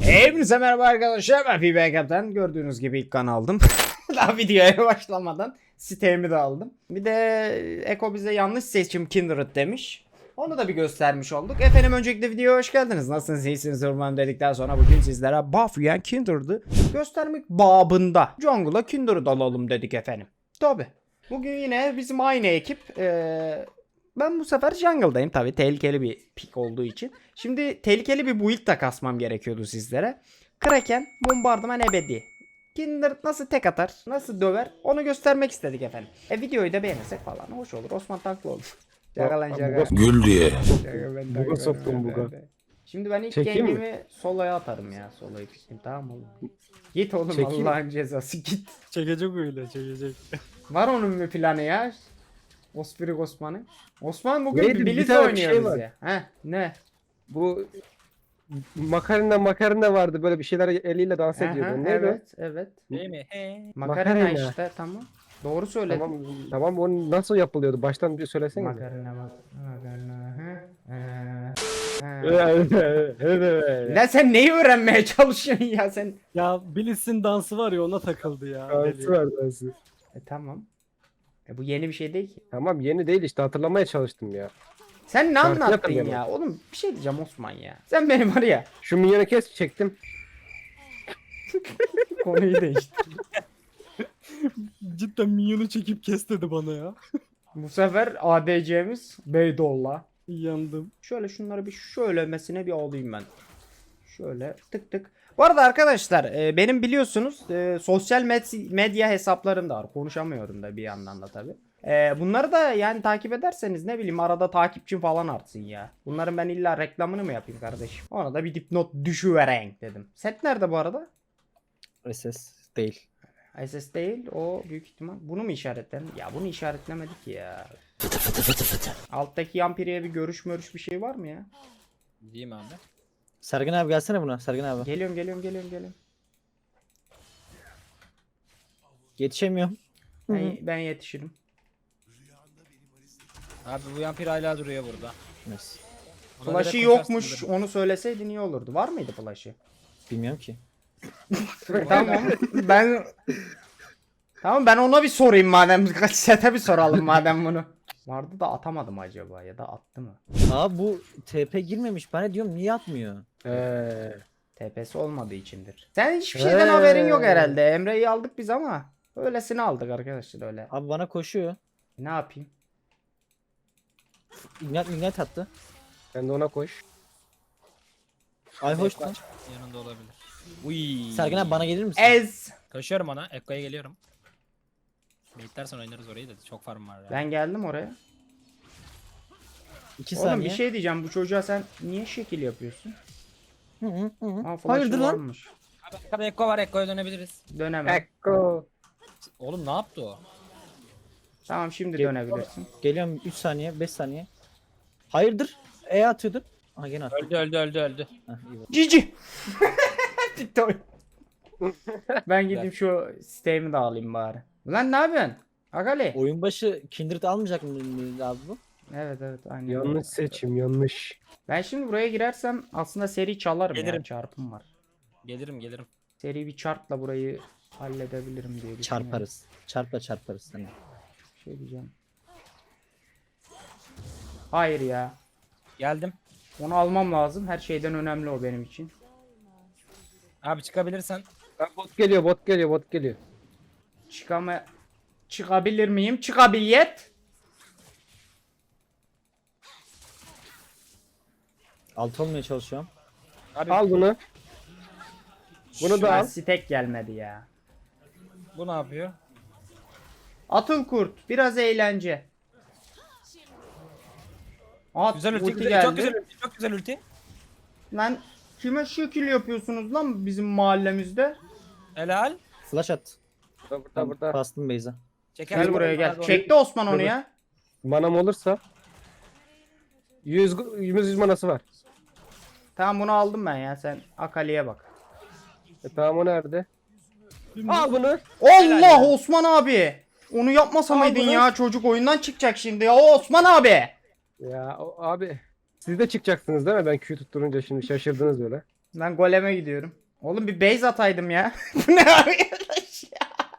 Hepinize merhaba arkadaşlar. Ben FB Kaptan gördüğünüz gibi ilk kan aldım. Daha videoya başlamadan sitemi de aldım. Bir de Eko bize yanlış seçim Kindred demiş. Onu da bir göstermiş olduk. Efendim öncelikle videoya hoş geldiniz. Nasılsınız? İyisiniz umarım dedikten sonra bugün sizlere buff yiyen Kindred'ı göstermek babında. Jungle'a Kindred alalım dedik efendim. Tabi Bugün yine bizim aynı ekip eee, ben bu sefer jungle'dayım tabi tehlikeli bir pick olduğu için. Şimdi tehlikeli bir build da kasmam gerekiyordu sizlere. Kraken, bombardıman ebedi. Kindred nasıl tek atar, nasıl döver onu göstermek istedik efendim. E videoyu da beğenirsek falan hoş olur. Osman tanklı olur. Şaka lan şaka. Gül diye. Buga soktum, buga. de. Şimdi ben ilk Çekeyim mi? game'imi soloya atarım ya. Soloyu piktim tamam mı oğlum? Git oğlum Çekeyim? Allah'ın cezası git. Çekecek öyle çekecek. Var onun bir planı ya. Ospirik Osman'ı. Osman bugün Neydi? bir Blitz tane bir şey bize. var. Heh ne? Bu makarna makarna vardı böyle bir şeyler eliyle dans Aha, ediyordu. Neydi evet evet. Değil mi? He. Makarna, Makarna. işte tamam. Doğru söyledin. Tamam tamam o nasıl yapılıyordu? Baştan bir söylesene. Makarna bak. Makarna. hı. Evet. Lan sen neyi öğrenmeye çalışıyorsun ya sen? Ya Blitz'in dansı var ya ona takıldı ya. Dansı var dansı. E tamam. E bu yeni bir şey değil ki. Tamam yeni değil işte hatırlamaya çalıştım ya. Sen ne Şarkı anlattın ya? Oğlum bir şey diyeceğim Osman ya. Sen benim var ya. Şu minyonu kes çektim. Konuyu değiştir. Cidden minyonu çekip kes dedi bana ya. Bu sefer ADC'miz Beydolla. Yandım. Şöyle şunları bir şöylemesine bir alayım ben. Şöyle tık tık. Bu arada arkadaşlar e, benim biliyorsunuz e, sosyal med- medya hesaplarım da var. Konuşamıyorum da bir yandan da tabi. bunları da yani takip ederseniz ne bileyim arada takipçim falan artsın ya. Bunların ben illa reklamını mı yapayım kardeşim? Ona da bir dipnot düşüvereyim dedim. Set nerede bu arada? SS değil. SS değil o büyük ihtimal. Bunu mu işaretledim? Ya bunu işaretlemedik ya. Alttaki yampiriye bir görüş mörüş bir şey var mı ya? Mi abi? Sergen abi gelsene buna. Sergen abi. Geliyorum geliyorum geliyorum geliyorum. Yetişemiyorum. Ben, ben yetişirim. Abi bu yampir hala duruyor burada. Neyse. Ona Flash'ı yokmuş. koşarsın Onu söyleseydin iyi olurdu. Var mıydı flash'ı? Bilmiyorum ki. tamam. Ben Tamam ben ona bir sorayım madem. Kaç sete bir soralım madem bunu. Vardı da atamadım acaba ya da attı mı? Aa bu TP girmemiş. Ben de diyorum niye atmıyor? Ee, TP'si olmadığı içindir. Sen hiçbir şeyden Ee. haberin yok herhalde. Emre'yi aldık biz ama öylesini aldık arkadaşlar öyle. Abi bana koşuyor. Ne yapayım? Ignite ignite attı. sen de ona koş. Ay hoş lan. Yanında olabilir. Uy. Sergen abi bana gelir misin? Ez. Koşuyorum ona. Ekko'ya geliyorum. Beklersen oynarız orayı da çok farm var ya. Ben geldim oraya. İki Oğlum saniye. bir şey diyeceğim. Bu çocuğa sen niye şekil yapıyorsun? Hı hı hı. Ha, flash'ı Hayırdır lan? varmış. Arkada Ekko var Ekko'ya dönebiliriz. Dönemem. Ekko. Oğlum ne yaptı o? Tamam şimdi Gel- dönebilirsin. Geliyorum 3 saniye 5 saniye. Hayırdır? E atıyordun. Aha gene attı. Öldü öldü öldü öldü. Heh, iyi bak. Cici. Oyun. ben gideyim şu siteğimi de alayım bari. Lan ne yapıyorsun? Akali. Oyun başı Kindred almayacak mı abi bu? Evet evet aynen. Yanlış seçim yanlış. Ben şimdi buraya girersem aslında seri çalarım ya Gelirim. çarpım var. Gelirim gelirim. Seri bir çarpla burayı halledebilirim diye düşünüyorum. Çarparız. Çarpla çarparız. Bir şey diyeceğim. Hayır ya. Geldim. Onu almam lazım. Her şeyden önemli o benim için. Abi çıkabilirsen. Ha, bot geliyor bot geliyor bot geliyor. Çıkama çıkabilir miyim? Çıkabiliyet. Alt olmaya çalışıyorum. Abi Al bunu. Bunu da al. Stek gelmedi ya. bu ne yapıyor? Atıl kurt. Biraz eğlence. At, Güzel ulti. ulti Çok geldi. güzel ulti. Çok güzel ulti. Lan kime şekil yapıyorsunuz lan bizim mahallemizde? Helal. Flash at. Burada burada burada. bastım base'e. Çeker Gel buraya gel. Çekti Osman onu ya. Manam olursa 100 100 100 manası var. Tamam bunu aldım ben ya. Sen Akali'ye bak. E, tamam o nerede? Al bunu. Allah Osman abi. Onu yapmasa Al mıydın bunu. ya? Çocuk oyundan çıkacak şimdi ya. Osman abi. Ya o- abi siz de çıkacaksınız değil mi? Ben Q tutturunca şimdi şaşırdınız böyle. Ben goleme gidiyorum. Oğlum bir base ataydım ya. Bu ne ya?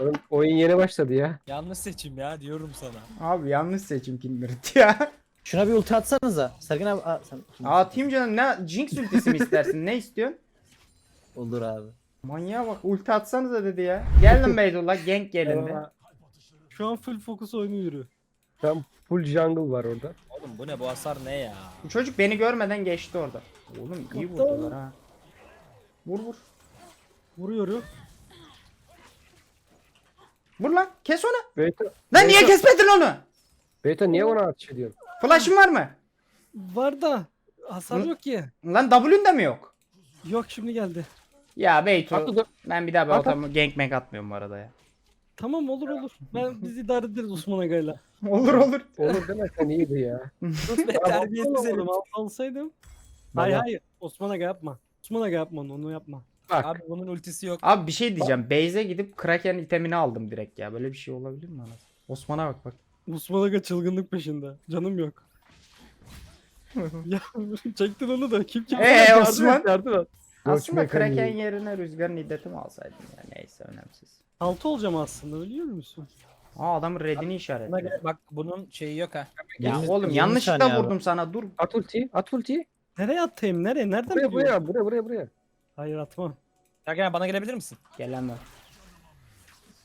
Oğlum, oyun yeni başladı ya. Yanlış seçim ya diyorum sana. Abi yanlış seçim Kindred ya. Şuna bir ulti atsanıza. Sergen abi aa, sen Atayım canım ne Jinx ultisi mi istersin ne istiyorsun? olur abi. Manyağa bak ulti atsanıza dedi ya. Geldim Beytullah gank gelindi. Şu an full fokus oyunu yürü. Tam full jungle var orada. Oğlum bu ne bu hasar ne ya? Bu çocuk beni görmeden geçti orada. Oğlum iyi vurdular ha. Vur vur. Vuruyorum. Vur lan kes onu. Beyta, Lan niye kesmedin onu? Beyta niye ona atış ediyorsun? Flash'ın var mı? Var da hasar Hı? yok ki. Lan W'ün de mi yok? Yok şimdi geldi. Ya Beytu dur. ben bir daha bir At, at. otamı gank atmıyorum bu arada ya. Tamam olur olur. Ben biz idare ederiz Osman Aga'yla. Olur olur. Olur deme sen iyiydi ya. Terbiyesiz herif. Al, alsaydım. Hayır Baba. hayır. Osman Aga yapma. Osman Aga yapma onu, onu yapma. Bak Abi bunun ultisi yok. Abi bir şey diyeceğim. Base'e gidip Kraken itemini aldım direkt ya. Böyle bir şey olabilir mi anasını? Osman'a bak bak. Osman Aga çılgınlık peşinde. Canım yok. ya çektin onu da kim kim? Ee, Osman? Yardım et. Aslında mekaniği. Kraken yerine rüzgarın iddeti mi alsaydım ya? Neyse önemsiz. Altı olacağım aslında biliyor musun? Aa adamın redini göre bak bunun şeyi yok ha. Ya Yirmi- oğlum yanlışlıkla abi. vurdum sana dur. at ultiyi at ultiyi. Nereye atayım? Nereye? Nereden Buraya buraya buraya buraya buraya. Hayır atmam. Sergen bana gelebilir misin? Gelemem.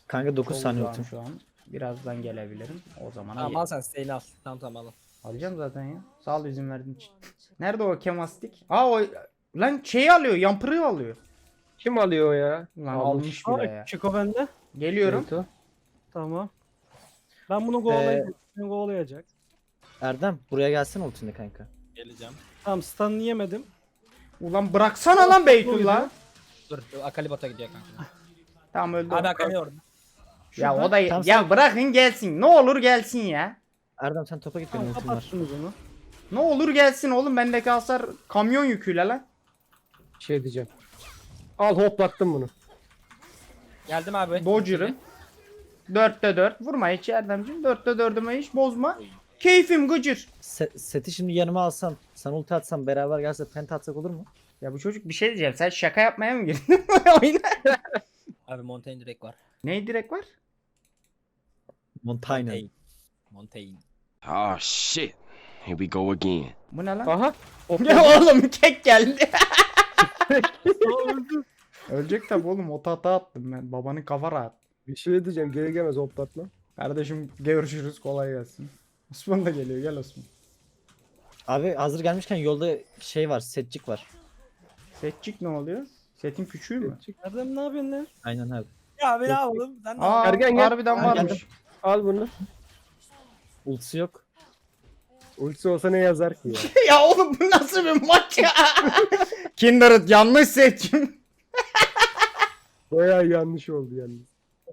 Kanka 9 saniye ultim. şu an. Birazdan gelebilirim. O zaman Tamam al sen stay'ini al. Tamam tamam al. alacağım zaten ya. Sağ ol izin verdiğin için. Nerede o kemastik? Aa o lan şeyi alıyor, yampırıyı alıyor. Kim alıyor o ya? Lan Almış. bile ya. Chico bende. Geliyorum. Beyto. Tamam. Ben bunu kovalayacağım. Beni kovalayacak. Erdem buraya gelsene ultinde kanka. Geleceğim. Tamam stun'ını yemedim. Ulan bıraksana lan Beytullah. Dur Akali bota gidiyor kanka. Tamam öldü. Abi Akali orada. Ya o da Tam ya bırakın gelsin. Ne olur gelsin ya. Erdem sen topa git benim Tamam ultim var. onu. Ne olur gelsin oğlum bendeki hasar kamyon yüküyle lan. Şey diyeceğim. Al hoplattım bunu. Geldim abi. Dodger'ım. 4'te 4. Vurma hiç Erdemciğim. 4'te 4'ümü hiç bozma. Keyfim gıcır. Se- seti şimdi yanıma alsam, sen ulti atsam beraber gelse penta atsak olur mu? Ya bu çocuk bir şey diyeceğim. Sen şaka yapmaya mı girdin oyuna? Abi Montaigne direkt var. Ne direkt var? Montaigne. Montaigne. Oh shit. Here we go again. Bu ne lan? Aha. ya oğlum kek geldi. Ölecek tabi oğlum o tahta attım ben. Babanın kafa rahat. Bir şey diyeceğim geri gelmez hoplatma. Kardeşim görüşürüz kolay gelsin. Osman da geliyor gel Osman. Abi hazır gelmişken yolda şey var, setcik var. Setçik ne oluyor? Setin küçüğü mü? Erdem ne yapıyorsun lan? Aynen abi. Ya abi ne yapalım? Sen de Aa Ergen gel. harbiden Ha, varmış. Al bunu. Ultisi yok. Ultisi olsa ne yazar ki ya? ya oğlum bu nasıl bir maç ya? Kindred yanlış seçim. Baya yanlış oldu yalnız.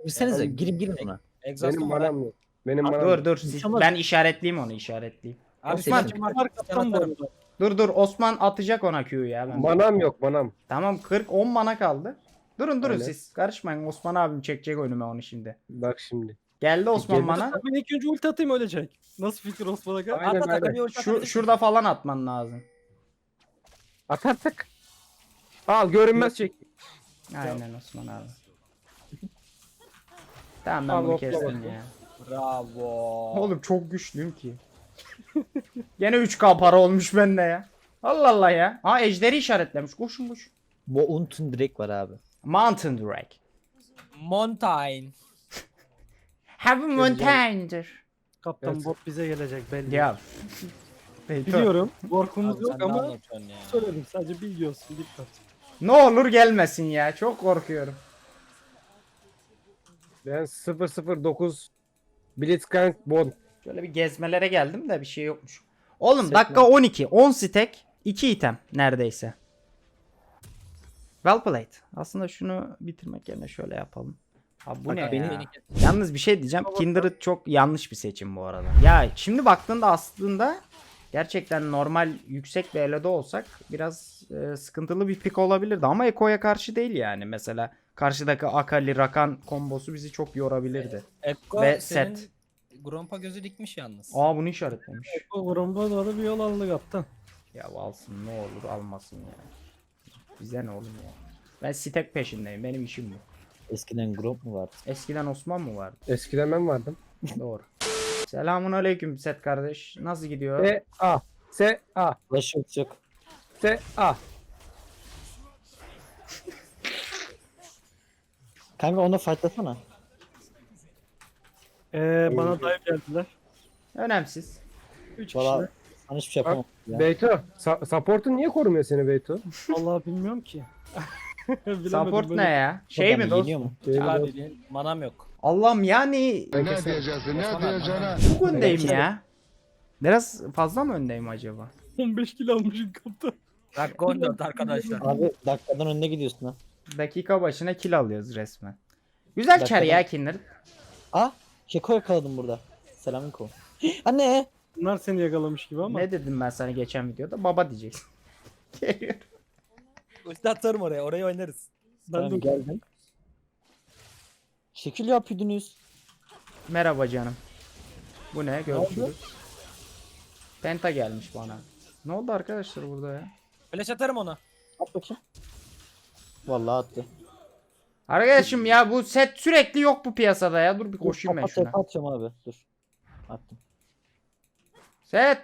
Bilsenize girin girin ona. Exhaust'um Benim var. ha. manam yok. Benim manam yok. dur dur siz- ben işaretleyeyim onu işaretleyeyim. Abi Osman. seçim var. Kaptan bu arada. Dur dur Osman atacak ona Q'yu ya. Ben Manam yok manam. Tamam 40 10 mana kaldı. Durun durun Öyle. siz karışmayın Osman abim çekecek önüme onu şimdi. Bak şimdi. Geldi Osman bana. Ben ilk önce ulti atayım ölecek. Nasıl fikir Osman Aga? Aynen, At at aynen. Şu şurada falan atman lazım. Atarsak. Al görünmez çek. Aynen Osman abi. Tamam ben Al, bunu hopla kestim bakayım. ya. Bravo. Oğlum çok güçlüyüm ki. Gene 3k para olmuş bende ya. Allah Allah ya. Ha ejderi işaretlemiş. Koşun koş. Ultin direkt var abi. Mountain Drake. Montaigne. Have a mountain'dir. Kaptan Evet. bot bize gelecek belli. Ya. Biliyorum. Korkumuz Abi yok ne ama anlatıyorsun ya? söyledim sadece bilgi olsun dikkat. Ne olur gelmesin ya. Çok korkuyorum. Ben 009 Blitzcrank Bond. Şöyle bir gezmelere geldim de bir şey yokmuş. Oğlum Set dakika 12. 10 stack. 2 item neredeyse. Well played. Aslında şunu bitirmek yerine şöyle yapalım. Abi bu Bak, ne beni- ya? Beni- Yalnız bir şey diyeceğim. Kindred çok yanlış bir seçim bu arada. Ya şimdi baktığında aslında gerçekten normal yüksek bir elo'da olsak biraz e, sıkıntılı bir pick olabilirdi ama Eko'ya karşı değil yani. Mesela karşıdaki Akali Rakan kombosu bizi çok yorabilirdi. Ekko Ve senin set. Grompa gözü dikmiş yalnız. Aa bunu işaretlemiş. O gromba doğru bir yol aldı kaptan. Ya alsın ne olur almasın ya. Bize ne oğlum ya. Ben stek peşindeyim. Benim işim bu. Eskiden Gromp mu vardı? Eskiden Osman mı vardı? Eskiden ben vardım. Doğru. Selamun aleyküm Set kardeş. Nasıl gidiyor? E A. S A. Flash yok yok. S A. Kanka onu fightlasana. Ee, bana dive geldiler. Önemsiz. 3 Valla kişi. sana hiçbir şey yapamam. Ya. Beyto. Sa- support'un niye korumuyor seni Beyto? Vallahi bilmiyorum ki. Bilemedim Support böyle. ne ya? Şey mi dost? Yeniyor mu? Şey, Abi manam yok. Allah'ım yani Ne diyeceksin? Ne diyeceğine? çok öndeyim ya. Biraz fazla mı öndeyim acaba? 15 kilo almışım kaptan. Dakika 14 arkadaşlar. Abi dakikadan önüne gidiyorsun ha. Dakika başına kill alıyoruz resmen. Güzel Dakikadan- kar ya Kinder. Ah Keko yakaladım burada. Selamünaleyküm. Anne. Bunlar seni yakalamış gibi ama. Ne dedim ben sana geçen videoda? Baba diyeceksin. Geliyor. Ulti atarım oraya. Oraya oynarız. Ben Tamam, de geldim. Şekil yapıyordunuz. Merhaba canım. Bu ne? Görüşürüz. Penta gelmiş bana. Ne oldu arkadaşlar burada ya? Flash atarım onu. At bakayım. Vallahi attı. Arkadaşım ya bu set sürekli yok bu piyasada ya. Dur bir koşayım ben şuna. atıyorum abi. Dur. Attım. Set.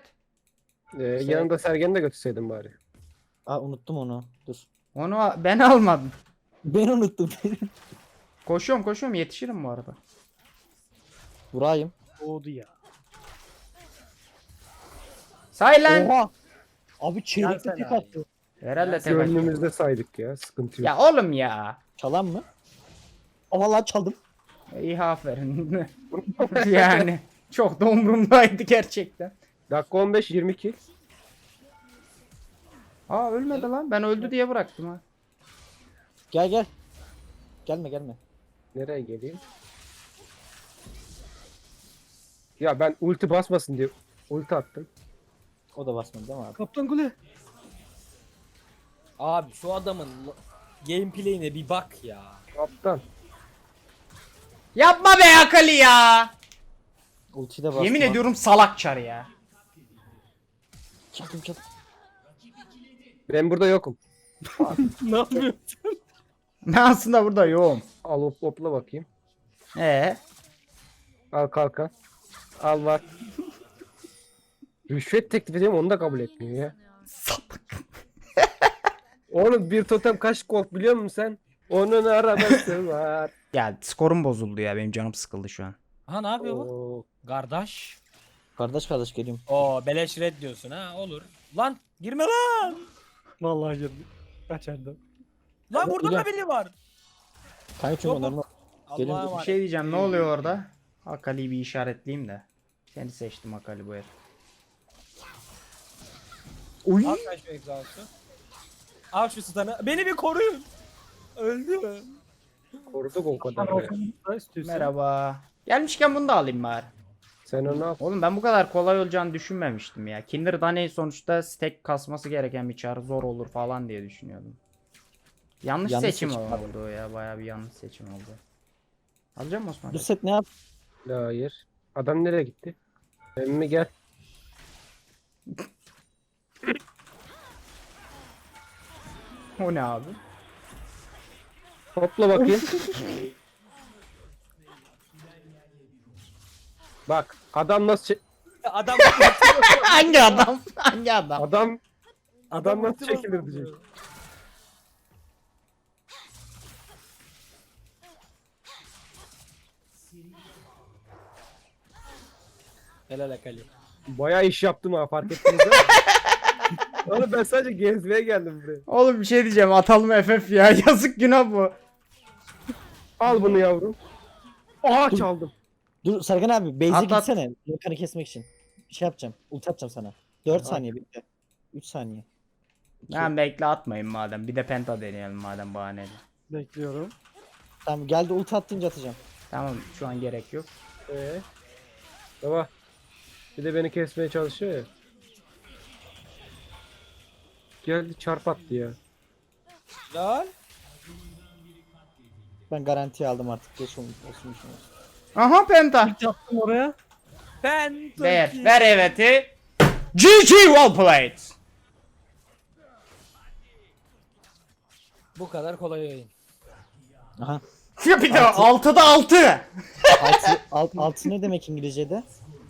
e, yanında Sergen'i de götürseydin bari. Aa unuttum onu. Dur. Onu a- ben almadım. Ben unuttum. Koşuyorum koşuyorum yetişirim bu arada. Vurayım. Doğdu ya. Say lan. Oha. Abi çeyrekte Gelsene tek abi. attı. Herhalde tek. Gönlümüzde saydık ya. Sıkıntı yok. Ya oğlum ya. Çalan mı? Vallahi çaldım. İyi aferin. yani çok da umurumdaydı gerçekten. Dakika 15 22. Aa ölmedi lan. Ben öldü diye bıraktım ha. Gel gel. Gelme gelme. Nereye geleyim? Ya ben ulti basmasın diye ulti attım. O da basmadı değil mi abi? Kaptan kule. Abi şu adamın gameplay'ine bir bak ya. Kaptan. Yapma be Akali ya. Ultiyi de bastım. Yemin abi. ediyorum salak çar ya. Çaldım çaldım. Ben burada yokum. ne yapıyorsun? Ben aslında burada yoğum. Al hop hopla bakayım. Ee, Al kalkan. Al var. Rüşvet teklif ediyorum onu da kabul etmiyor ya. Oğlum bir totem kaç gold biliyor musun sen? Onun arabası var. ya skorum bozuldu ya benim canım sıkıldı şu an. Ha ne yapıyor bu? Oo. Kardeş. Kardeş kardeş geliyorum. Oo beleş red diyorsun ha olur. Lan girme lan. Vallahi girdi. Kaçardı. Lan burada da biri var. Kanka Yok, onların Gelin, Allah'a Bir emanet. şey diyeceğim ne oluyor orada? Akali'yi bir işaretleyeyim de. Seni seçtim Akali bu herif. Al sen şu egzaltı. Al şu stun'ı. Beni bir koruyun. Öldü mü? Koruduk o kadar. Merhaba. Gelmişken bunu da alayım bari. Sen onu al. Oğlum ben bu kadar kolay olacağını düşünmemiştim ya. Kindred hani sonuçta stack kasması gereken bir çar zor olur falan diye düşünüyordum. Yanlış, Yanlış seçim, seçim oldu ya. Bayağı bir yanlış seçim oldu. Alacağım mı Osman? Bu set ne yap? Hayır. Adam nereye gitti? Emmi gel. O ne abi? Hopla bakayım. Bak adam nasıl çe- Adam Hangi adam? Hangi adam? adam adam nasıl çekilir diyecek. Helal Akali. Bayağı iş yaptım ha fark ettiniz mi? Oğlum ben sadece gezmeye geldim buraya. Oğlum bir şey diyeceğim. Atalım FF ya. Yazık günah bu. Al bunu yavrum. Aha çaldım. Dur Serkan abi base'e At, at. gitsene. Yakanı kesmek için. Bir şey yapacağım. Ulti atacağım sana. 4 saniye bitti. 3 saniye. Ben bekle atmayın madem. Bir de penta deneyelim madem bahaneli. Bekliyorum. Tamam geldi ulti attınca atacağım. Tamam şu an gerek yok. Ee, baba. Bir de beni kesmeye çalışıyor ya. Geldi çarp attı ya. Lan. Ben garantiye aldım artık. Geç olmuş olsun olsun. Aha penta. Yaptım oraya. Ben Ver. Ver eveti. GG well played. Bu kadar kolay yayın. Aha. Ya bir de 6'da 6. Altı, alt, altı ne demek İngilizce'de?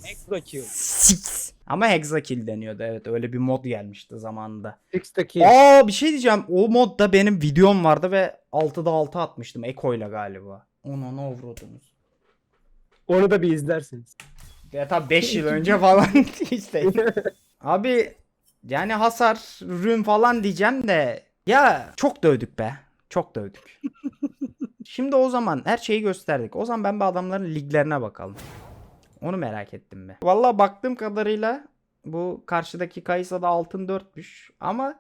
Extra kill. Six. Ama hexakill deniyordu evet öyle bir mod gelmişti zamanında. X'teki. Aa bir şey diyeceğim o modda benim videom vardı ve 6'da 6 atmıştım Eko ile galiba. Onu ne avradınız. Onu da bir izlersiniz. Ya tabi 5 yıl önce falan işte. Abi yani hasar, rün falan diyeceğim de ya çok dövdük be. Çok dövdük. Şimdi o zaman her şeyi gösterdik. O zaman ben bir adamların liglerine bakalım. Onu merak ettim be. Vallahi baktığım kadarıyla bu karşıdaki Kayısa'da altın 4'müş. Ama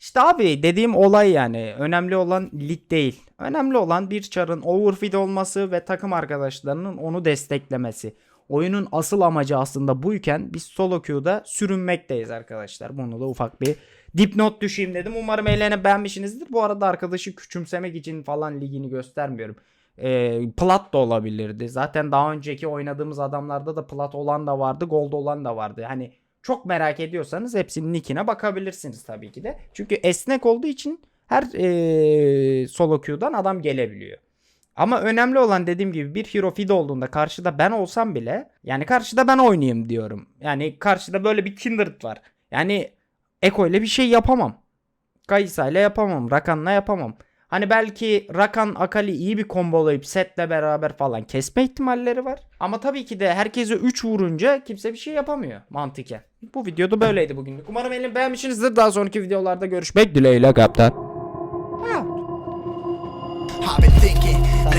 işte abi dediğim olay yani. Önemli olan lig değil. Önemli olan bir çarın overfeed olması ve takım arkadaşlarının onu desteklemesi. Oyunun asıl amacı aslında buyken biz solo queue'da sürünmekteyiz arkadaşlar. Bunu da ufak bir dipnot düşeyim dedim. Umarım eğlenip beğenmişsinizdir. Bu arada arkadaşı küçümsemek için falan ligini göstermiyorum. Ee, plat da olabilirdi. Zaten daha önceki oynadığımız adamlarda da plat olan da vardı, gold olan da vardı. Hani çok merak ediyorsanız hepsinin nickine bakabilirsiniz tabii ki de. Çünkü esnek olduğu için her ee, solo queue'dan adam gelebiliyor. Ama önemli olan dediğim gibi bir hero feed olduğunda karşıda ben olsam bile yani karşıda ben oynayayım diyorum. Yani karşıda böyle bir kindred var. Yani Eko ile bir şey yapamam. Kaysa ile yapamam. Rakan'la yapamam. Hani belki Rakan Akali iyi bir kombolayıp setle beraber falan kesme ihtimalleri var. Ama tabii ki de herkese 3 vurunca kimse bir şey yapamıyor mantıken. Bu videoda böyleydi bugünlük. Umarım elini beğenmişsinizdir. Daha sonraki videolarda görüşmek dileğiyle kaptan.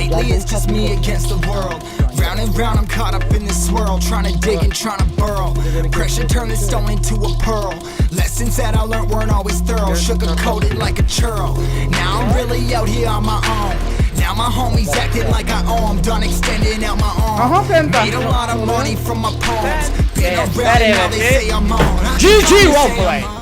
Lately it's just me against the world. Round and round, I'm caught up in this swirl, trying to dig and trying to burrow. Pressure turned this stone into a pearl. Lessons that I learned weren't always thorough, sugar coated like a churl. Now I'm really out here on my own. Now my homies acting like I owe 'em, done extending out my arm. Aha Penta. Made a lot of money from my poems. Been Yes, around that and now they it. say I'm on. GG Now they say Roleplay. I'm on.